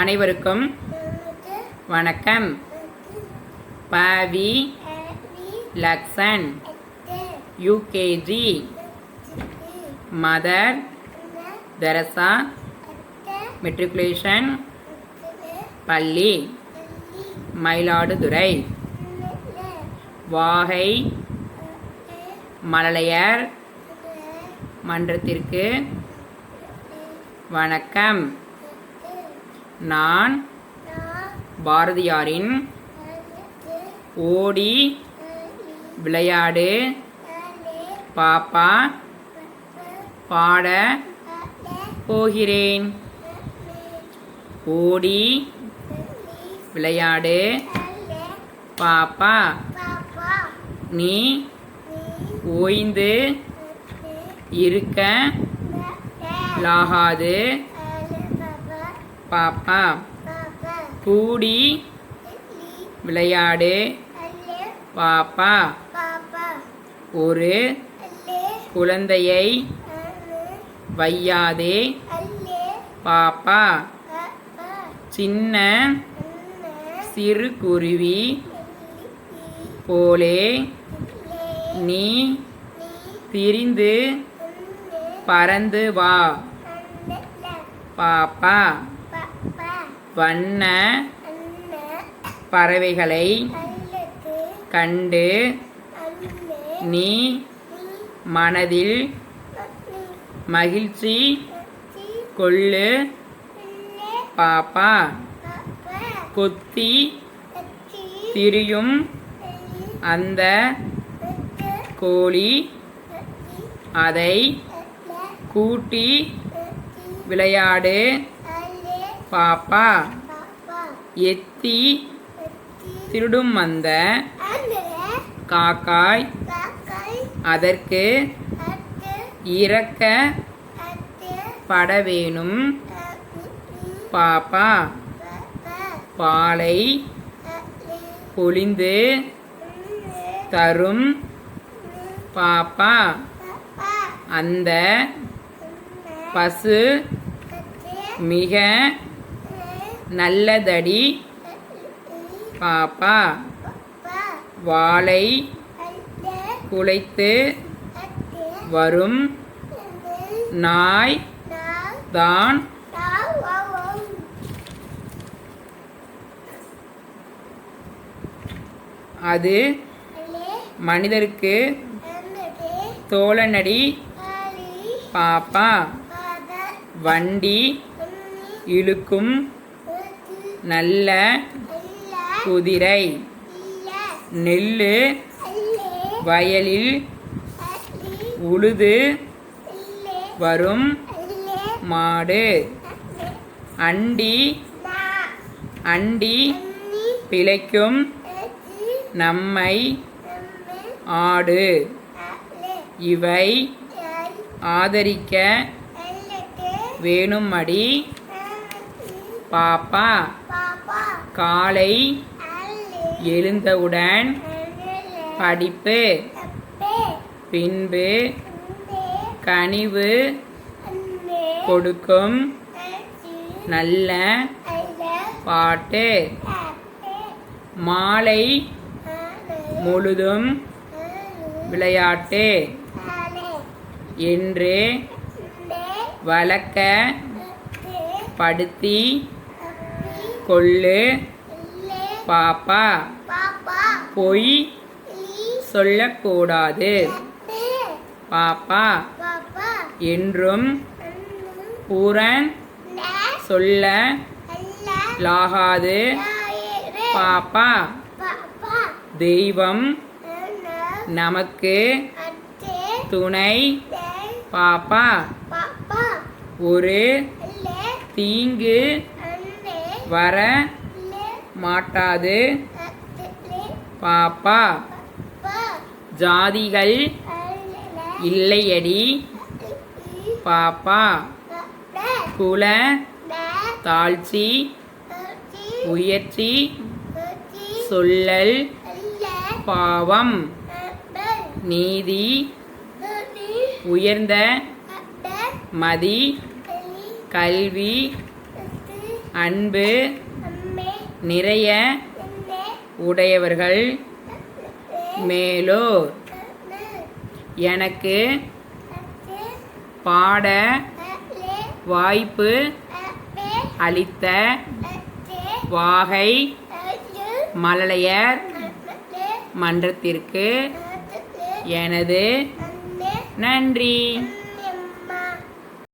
அனைவருக்கும் வணக்கம். Bhavi Lakshan UKG Mother Teresa matriculation பள்ளி மயிலாடுதுறை வாகை மழலையர் மன்றத்திற்கு வணக்கம். நான் பாரதியாரின் ஓடி விளையாடு பாப்பா பாட போகிறேன். ஓடி விளையாடு பாப்பா. நீ ஓய்ந்து இருக்க லாகாது. பாப்பா. கூடி விளையாடு. பாப்பா. ஒரு. குழந்தையை. வையாதே. பாப்பா. சின்ன. சிறு குருவி. போலே. நீ. திரிந்து. பறந்து வா. பாப்பா. வண்ண பறவைகளை கண்டு நீ மனதில் மகிழ்ச்சி கொள்ளு பாப்பா. கொத்தி திரியும் அந்த கோழி அதை கூட்டி விளையாடு. பாப்பா. எத்தி. திருடும் அந்த காக்காய். அதற்கு. இறக்க பட வேணும். பாப்பா. பாலை. பொழிந்து தரும். பாப்பா. அந்த. பசு. மிக. நல்லதடி. பாப்பா வாளை குலைத்து வரும் நாய் தான். அது மனிதருக்கு தோழனடி. பாப்பா வண்டி இழுக்கும் நல்ல குதிரை. நெல் வயலில் உழுது வரும் மாடு. அண்டி. அண்டி பிழைக்கும் நம்மை ஆடு. இவை ஆதரிக்க வேணும்படி பாப்பா. காலை எழுந்தவுடன் படிப்பு. பின்பு கனிவு கொடுக்கும் நல்ல பாட்டு. மாலை முழுதும் விளையாட்டு. என்று வழக்க. படுத்தி கொள்ளு பாப்பா பொய் சொல்லக்கூடாது. பாப்பா என்றும் புறன் சொல்ல லாகாது. பாப்பா தெய்வம் நமக்கு துணை. பாப்பா ஒரு தீங்கு வர மாட்டாது. பாப்பா ஜாதிகள் இல்லையடி. பாப்பா குல தாழ்ச்சி உயர்ச்சி சொல்லல் பாவம் நீதி உயர்ந்த மதி கல்வி அன்பு நிறைய உடையவர்கள் மேலோர். எனக்கு பாட வாய்ப்பு அளித்த வாகை மழலையர் மன்றத்திற்கு எனது நன்றி.